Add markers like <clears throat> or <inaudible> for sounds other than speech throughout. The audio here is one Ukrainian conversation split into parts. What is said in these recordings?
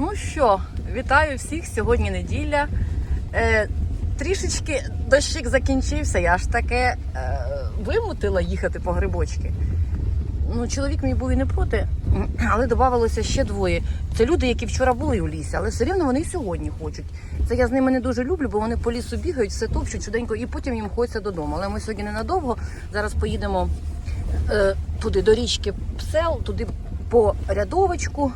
Ну що, вітаю всіх. Сьогодні неділя. Е, трішечки дощик закінчився. Я ж таке е, вимутила їхати по грибочки. Ну, чоловік мій був і не проти, але додавалося ще двоє. Це люди, які вчора були у лісі, але все рівно вони і сьогодні хочуть. Це я з ними не дуже люблю, бо вони по лісу бігають, все топчуть чуденько, і потім їм хочеться додому. Але ми сьогодні ненадовго. Зараз поїдемо е, туди до річки Псел, туди по рядовочку,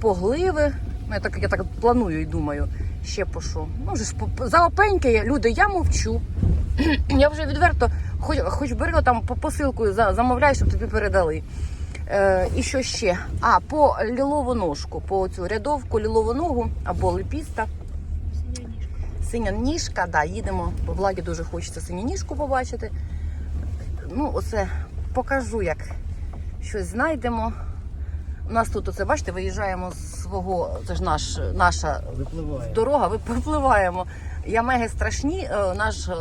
по гливи. Ну, я так, я так планую і думаю, ще по що. Ну, вже ж по- за опеньки, люди, я мовчу. <clears throat> я вже відверто, хоч, хоч бери там по посилкою за- замовляй, щоб тобі передали. Е, і що ще? А, по лілову ножку, по цю рядовку лілову ногу або липіста. Синя ніжка, да, їдемо, бо владі дуже хочеться синю ніжку побачити. Ну, оце покажу, як щось знайдемо. У нас тут, оце, бачите, виїжджаємо з свого, це ж наш, наша Випливає. дорога, ви попливаємо. Ямеги страшні, е, наш е, е,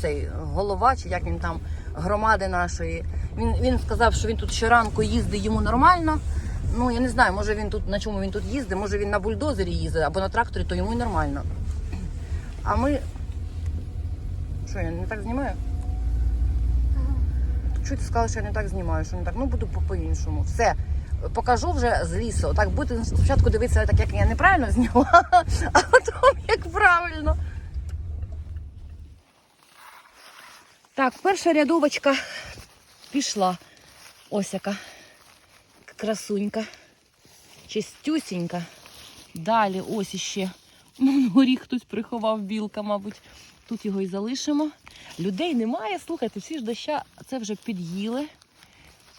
цей голова, чи як він там, громади нашої. Він, він сказав, що він тут щоранку їздить, йому нормально. Ну, я не знаю, може він тут на чому він тут їздить, може він на бульдозері їздить або на тракторі, то йому й нормально. А ми. Що, я не так знімаю? Чуть сказали, що я не так знімаю, що не так. Ну буду по- по-іншому. Все. Покажу вже з лісу. Так будете спочатку дивитися, так як я неправильно зняла, <laughs> а потім як правильно. Так, перша рядовочка пішла. Ось яка красунька. Чистюсінька. Далі ось іще. Горі хтось приховав білка, мабуть. Тут його і залишимо. Людей немає, слухайте, всі ж доща це вже під'їли.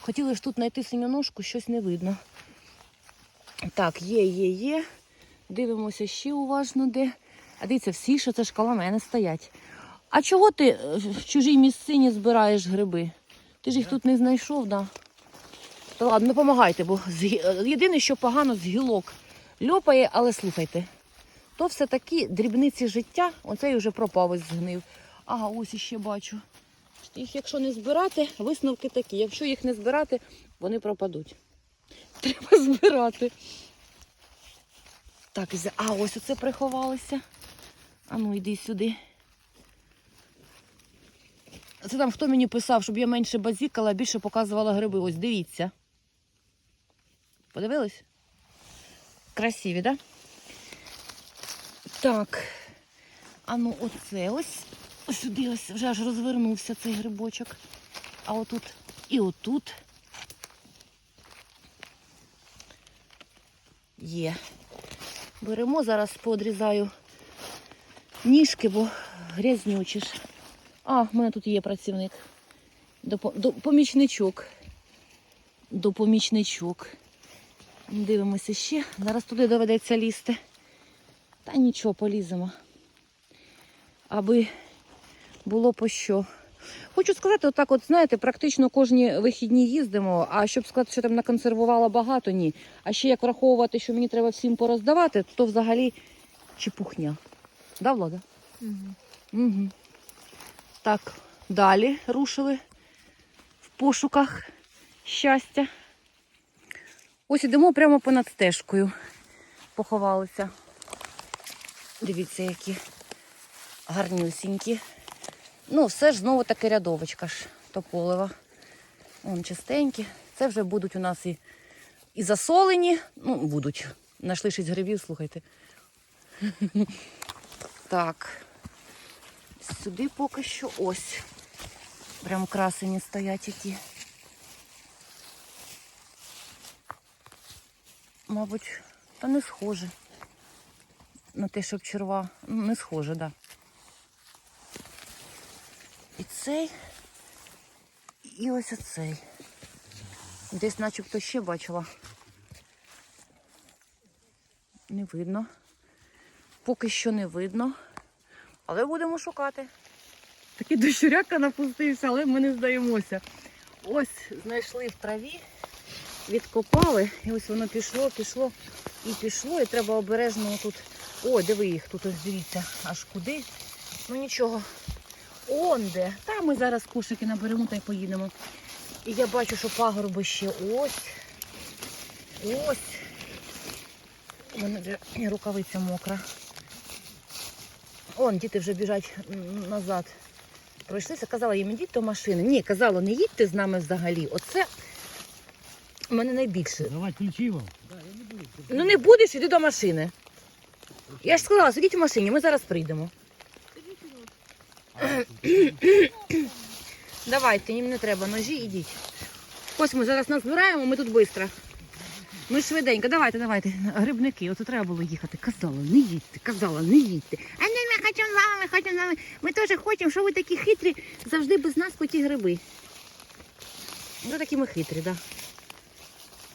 Хотіли ж тут знайти синю ножку, щось не видно. Так, є, є, є. Дивимося ще уважно де. А дивіться, всі, що це ж коло мене стоять. А чого ти е, в чужій місцині збираєш гриби? Ти ж їх тут не знайшов, да? Та ладно, допомагайте, бо е, єдине, що погано з гілок льопає, але слухайте, то все такі дрібниці життя, оцей вже пропав ось згнив. Ага, ось іще бачу. Їх, якщо не збирати, висновки такі. Якщо їх не збирати, вони пропадуть. <laughs> Треба збирати. Так, а ось оце приховалося. А ну йди сюди. Це там хто мені писав, щоб я менше базікала, а більше показувала гриби. Ось дивіться. Подивились? Красиві, так? Так. А ну оце ось. Сюди ось вже аж розвернувся цей грибочок. А отут і отут. Є. Беремо, зараз подрізаю ніжки, бо грязнючі ж. А, в мене тут є працівник. Помічничок. Допомічничок. Дивимося ще. Зараз туди доведеться лізти. Та нічого, поліземо. Аби було по що. Хочу сказати, отак, от знаєте, практично кожні вихідні їздимо, а щоб сказати, що там наконсервувала багато, ні. А ще як враховувати, що мені треба всім пороздавати, то взагалі чепухня. Да, Влада? Угу. Угу. Так, далі рушили в пошуках щастя. Ось ідемо прямо понад стежкою. Поховалися. Дивіться, які гарнюсінькі. Ну, все ж знову таки рядовочка ж тополева. Вон чистенькі. Це вже будуть у нас і, і засолені. Ну, будуть. Нашли шість грибів, слухайте. <laughs> Так. Сюди поки що ось. Прям красені стоять які. Мабуть, та не схоже. На те, щоб черва. Ну, Не схоже, так. Да. І цей, і ось оцей. Десь начебто ще бачила. Не видно. Поки що не видно. Але будемо шукати. Такий дощуряка напустився, але ми не здаємося. Ось знайшли в траві, відкопали, і ось воно пішло, пішло і пішло. І треба обережно тут. Ой, диви їх тут ось дивіться, аж куди. Ну нічого. Он де. Та ми зараз кошики наберемо та й поїдемо. І я бачу, що пагорби ще ось. Ось. У мене вже рукавиця мокра. Он, діти вже біжать назад. Пройшлися, казала їм, ідіть до машини. Ні, казала, не їдьте з нами взагалі. Оце у мене найбільше. Давай ключи вам. Ну не будеш, іди до машини. Я ж сказала, сидіть в машині, ми зараз прийдемо. Давайте, їм не треба ножі, ідіть. Ось ми зараз нас збираємо, ми тут швидко. Ми швиденько, давайте, давайте. Грибники, оце треба було їхати. Казала, не їдьте, казала, не їдьте. А не ми хочемо з вами, ми хочемо з вами. Ми теж хочемо, що ви такі хитрі, завжди без нас по гриби. Ну такі ми хитрі, так. Да.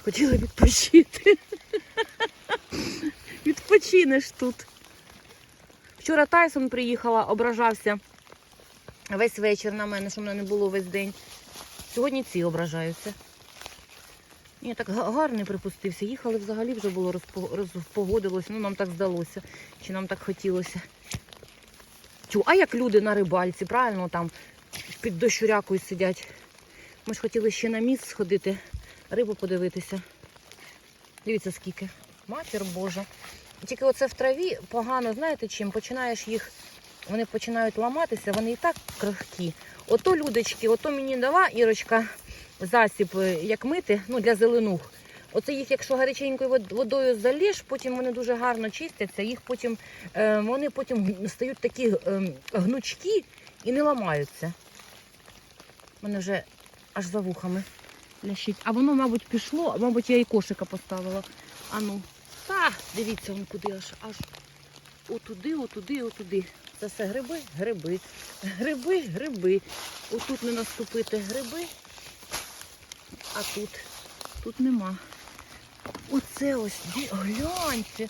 Хотіла відпочити. Відпочинеш тут. Вчора Тайсон приїхала, ображався весь вечір на мене, що мене не було весь день. Сьогодні ці ображаються. Ні, так гарний припустився. Їхали взагалі вже було розпо- розпогодилося. Ну, нам так здалося. Чи нам так хотілося. Чу, а як люди на рибальці, правильно там під дощурякою сидять. Ми ж хотіли ще на міст сходити, рибу подивитися. Дивіться скільки. Матір Божа. Тільки оце в траві погано, знаєте чим? Починаєш їх, вони починають ламатися, вони і так крихкі. Ото людочки, ото мені дала Ірочка засіб, е, як мити, ну для зеленух. Оце їх, якщо гаряченькою водою залєш, потім вони дуже гарно чистяться, їх потім, е, вони потім стають такі е, гнучкі і не ламаються. Мене вже аж за вухами лящить. А воно, мабуть, пішло, мабуть, я і кошика поставила. А ну, та, дивіться, он куди аж аж отуди, отуди, отуди. Це все гриби, гриби, гриби, гриби. Отут не наступити гриби, а тут, тут нема. Оце ось, гляньте,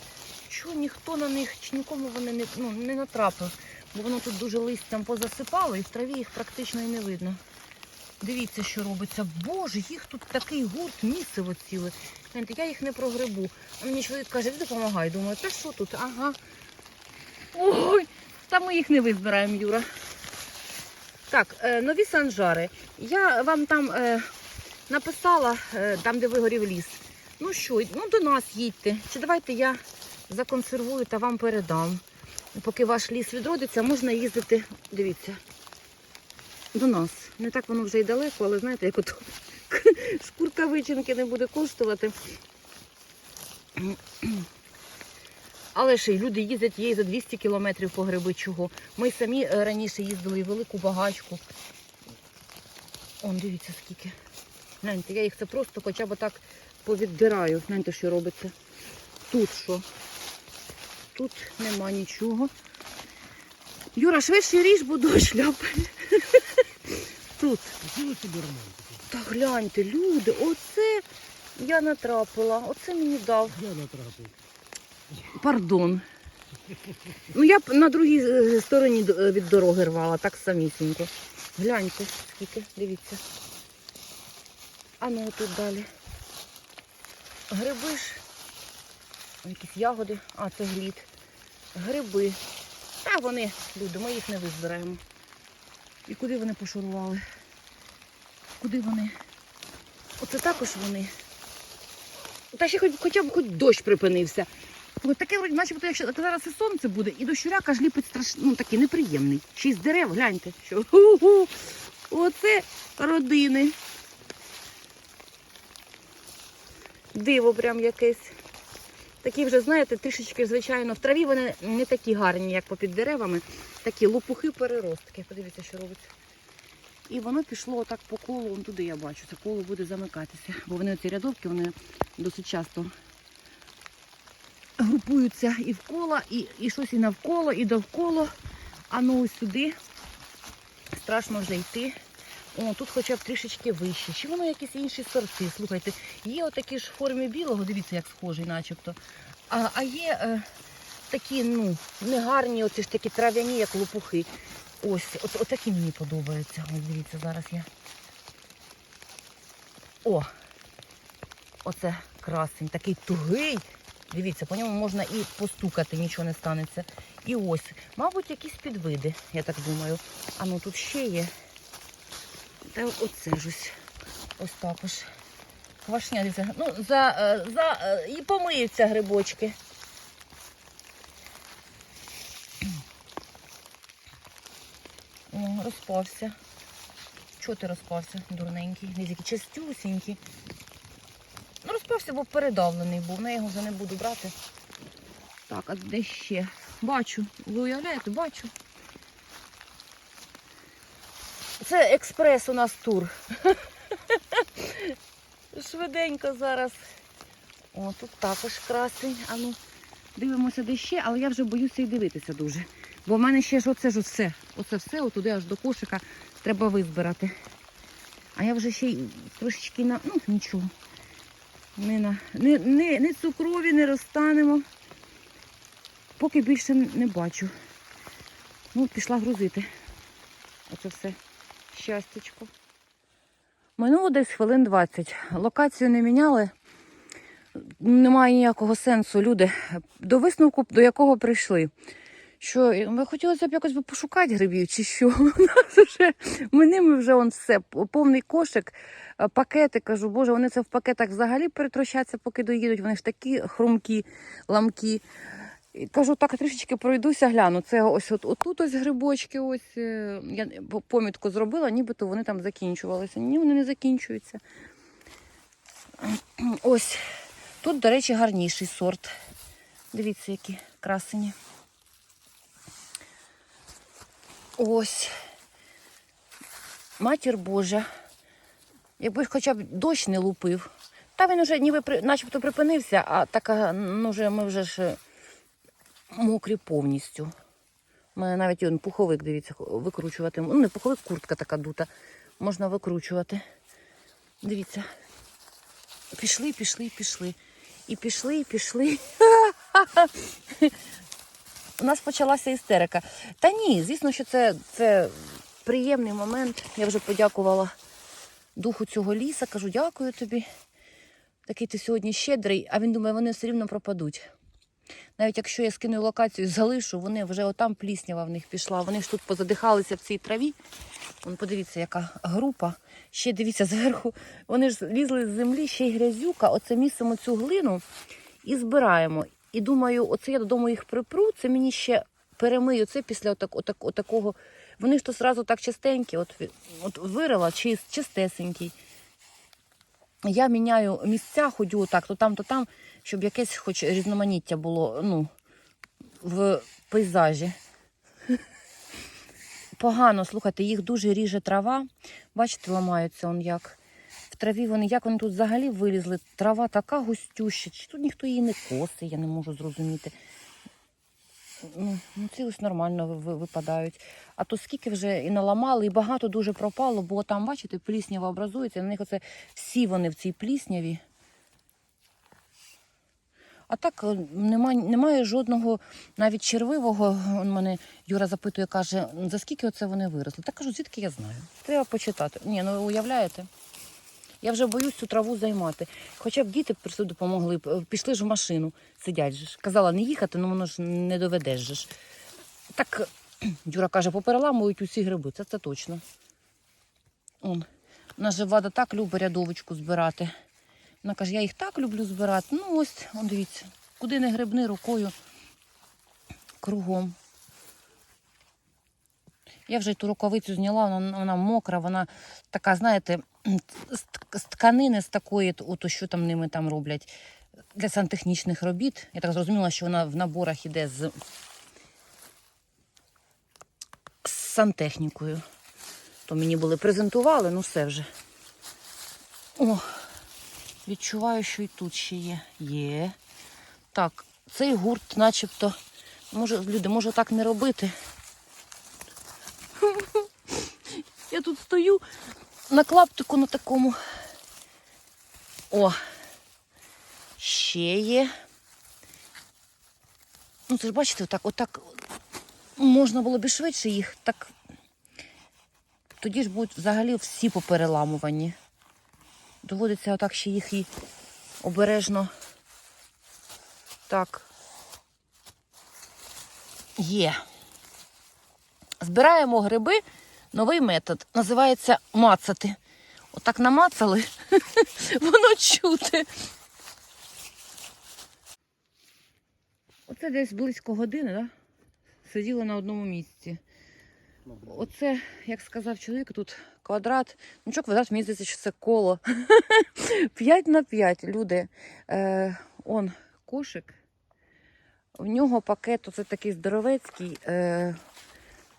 чого ніхто на них, нікому вони не, ну, не натрапив. Бо воно тут дуже листям позасипало і в траві їх практично і не видно. Дивіться, що робиться. Боже, їх тут такий гурт місиво ціле. Я їх не прогребу. А мені чоловік каже, допомагай. Думаю, та що тут? Ага. Ой, та ми їх не визбираємо, Юра. Так, е, нові санжари. Я вам там е, написала, е, там, де вигорів ліс. Ну що, ну до нас їдьте. Чи давайте я законсервую та вам передам. Поки ваш ліс відродиться, можна їздити. Дивіться. До нас. Не так воно вже й далеко, але знаєте, як от шкурка <laughs> вичинки не буде коштувати. Але ж і люди їздять їй за 200 кілометрів по гриби чого. Ми самі е, раніше їздили і велику багачку. Он, дивіться скільки. Гляньте, я їх це просто хоча б так повіддираю. Гляньте, що робиться. Тут що? Тут нема нічого. Юра, швидше ріж, бо дощ ляпає. <laughs> Тут. Та гляньте, люди, оце я натрапила, оце мені дав. Я натрапив. Пардон. Ну я б на другій е, стороні е, від дороги рвала, так самісінько. Гляньте, скільки, дивіться. А ну тут далі. Гриби ж. Якісь ягоди, а це глід. Гриби. Та вони, люди, ми їх не визбираємо. І куди вони пошурували? Куди вони? Оце також вони. Та ще хоч, хоча б хоч дощ припинився. Ось таке, начебто, якщо зараз і сонце буде, і дощуряк аж ліпить страшно, ну такий неприємний. З дерев, гляньте, що Ху-ху. оце родини. Диво прям якесь. Такі вже, знаєте, трішечки, звичайно, в траві вони не такі гарні, як попід деревами. Такі лопухи переростки. Подивіться, що робиться. І воно пішло отак по колу, вон туди я бачу, це коло буде замикатися. Бо вони ці рядовки, вони досить часто групуються і вколо, і, і щось і навколо, і довколо. А ну ось сюди страшно вже йти. О, тут хоча б трішечки вище. Чи воно якісь інші сорти? Слухайте, є отакі ж в формі білого, дивіться, як схожий, начебто. А, а є е, такі, ну, негарні, оці ж такі трав'яні, як лопухи. Ось, от, отакі мені подобаються. Ось дивіться, зараз я. О! Оце красень, такий тугий. Дивіться, по ньому можна і постукати, нічого не станеться. І ось, мабуть, якісь підвиди, я так думаю. А ну тут ще є. Та оце ж ось. Ось так ось. Квашня, дивіться. Ну, за, е, за, е, і помиються грибочки. Розпався. Чого ти розпався, дурненький? Дивіться, чистюсінький розпався, бо передавлений був. Я його вже не буду брати. Так, а де ще? Бачу. Ви уявляєте, бачу. Це експрес у нас тур. <laughs> Швиденько зараз. О, тут також красень. А ну, дивимося де ще, але я вже боюся і дивитися дуже. Бо в мене ще ж оце ж все. Оце все, отуди аж до кошика треба визбирати. А я вже ще й трошечки на. Ну, нічого. Не, на... не, не, не цукрові не розтанемо. Поки більше не бачу. Ну, пішла грузити. Оце все. Щастячко. Минуло десь хвилин 20. Локацію не міняли. Немає ніякого сенсу. Люди до висновку, до якого прийшли. Що ми хотілося б якось пошукати грибів, чи що. <laughs> У нас вже ми ними вже он все, повний кошик, е, пакети. Кажу, боже, вони це в пакетах взагалі перетрощаться, поки доїдуть. Вони ж такі хрумкі, ламкі. І кажу, так трішечки пройдуся, гляну. Це ось от, отут ось грибочки, ось е, я помітку зробила, нібито вони там закінчувалися. Ні, вони не закінчуються. Ось. Тут, до речі, гарніший сорт. Дивіться, які красені. Ось. Матір Божа. Якби хоча б дощ не лупив. Та він уже ніби начебто припинився, а така, ну вже ми вже ж мокрі повністю. У мене навіть он, пуховик, дивіться, викручувати. Ну, не пуховик, куртка така дута. Можна викручувати. Дивіться. Пішли, пішли, пішли. І пішли, і пішли. <laughs> У нас почалася істерика. Та ні, звісно, що це, це приємний момент. Я вже подякувала духу цього ліса. Кажу, дякую тобі. Такий ти сьогодні щедрий, а він думає, вони все рівно пропадуть. Навіть якщо я скину локацію, залишу, вони вже отам пліснява в них пішла. Вони ж тут позадихалися в цій траві. Вон, подивіться, яка група. Ще дивіться зверху. Вони ж лізли з землі, ще й грязюка. Оце місимо цю глину і збираємо. І думаю, оце я додому їх припру, це мені ще перемию це після отак, отак, отакого. Вони ж то зразу так чистенькі, от, от вирила чист, чистесенький. Я міняю місця, ходю отак, то там, то там, щоб якесь хоч різноманіття було ну, в пейзажі. Погано, слухайте, їх дуже ріже трава. Бачите, ламаються он як. В траві вони, як вони тут взагалі вилізли. Трава така густюща. Чи тут ніхто її не косить, я не можу зрозуміти. Ну, ну ці ось нормально ви- ви- випадають. А то скільки вже і наламали, і багато дуже пропало, бо там, бачите, пліснява образується. На них оце всі вони в цій плісняві. А так е, немає, немає жодного навіть червивого. Он мене Юра запитує, каже, за скільки оце вони виросли? Так кажу, звідки я знаю? Треба почитати. Ні, ну уявляєте? Я вже боюсь цю траву займати. Хоча б діти прийшли, допомогли, пішли ж в машину, сидять же. Казала не їхати, ну воно ж не доведеш же. Так е, <clears throat> Юра каже, попереламують усі гриби, це, це точно. Он. Же Влада так любить рядовочку збирати. Вона каже, я їх так люблю збирати. Ну ось, он дивіться, куди не грибни рукою кругом. Я вже ту рукавицю зняла, вона, вона мокра, вона така, знаєте, <clears throat> з тканини з такої, ото що там ними там роблять для сантехнічних робіт. Я так зрозуміла, що вона в наборах іде з, з сантехнікою. То мені були презентували, ну все вже. О, відчуваю, що і тут ще є. Є. Так, цей гурт начебто. Може, люди, може так не робити. <laughs> Я тут стою на клаптику на такому. О, ще є. Ну, це ж бачите, отак, отак можна було б швидше їх, так тоді ж будуть взагалі всі попереламувані. Доводиться отак ще їх і обережно. Так. Є. Збираємо гриби. Новий метод. Називається мацати. Отак намацали, <laughs> воно чути. Оце десь близько години, да? Сиділи на одному місці. Оце, як сказав чоловік, тут квадрат. Ну що квадрат, мені що це коло. <laughs> 5 на 5, люди. Е, он кошик. В нього пакет, оце такий здоровецький, е,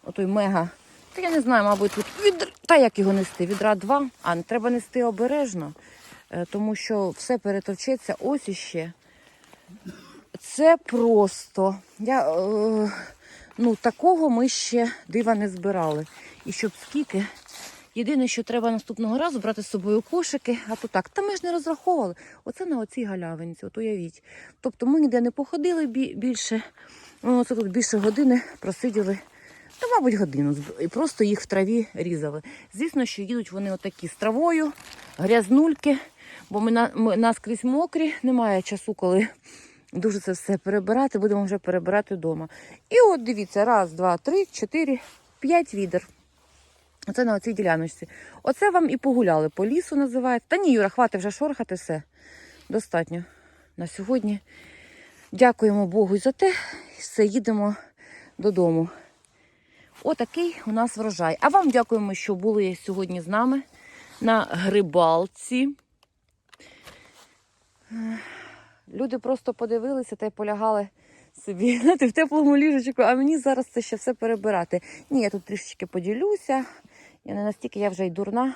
отой мега. Та я не знаю, мабуть, тут від... та як його нести? Відра 2, а треба нести обережно, е, тому що все перетовчеться. Ось іще. Це просто. Я, е, ну, такого ми ще дива не збирали. І щоб скільки. Єдине, що треба наступного разу брати з собою кошики, а то так. Та ми ж не розраховували. Оце на оцій галявинці, от уявіть. Тобто ми ніде не походили більше. Ну, Оце тут більше години просиділи. Та, мабуть, годину і просто їх в траві різали. Звісно, що їдуть вони отакі з травою, грязнульки, бо ми, ми наскрізь мокрі, немає часу, коли дуже це все перебирати, будемо вже перебирати вдома. І от дивіться, раз, два, три, чотири, п'ять відер. Оце на оцій діляночці. Оце вам і погуляли по лісу називається. Та ні, Юра, хватить вже шорхати все. Достатньо на сьогодні. Дякуємо Богу за те. Все, їдемо додому. Отакий у нас врожай. А вам дякуємо, що були сьогодні з нами на грибалці. Люди просто подивилися та й полягали собі <laughs> знаєте, в теплому ліжечку, а мені зараз це ще все перебирати. Ні, я тут трішечки поділюся. Я не настільки я вже й дурна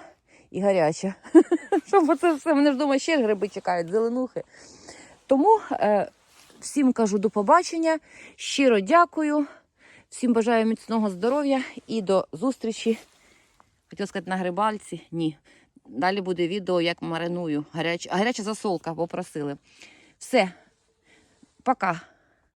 і гаряча. <laughs> Щоб це все, мене ж вдома ще гриби чекають, зеленухи. Тому е, всім кажу до побачення. Щиро дякую. Всім бажаю міцного здоров'я і до зустрічі. Хотів сказати на грибальці. Ні. Далі буде відео, як мариную. Гаряч... Гаряча засолка попросили. Все. Пока.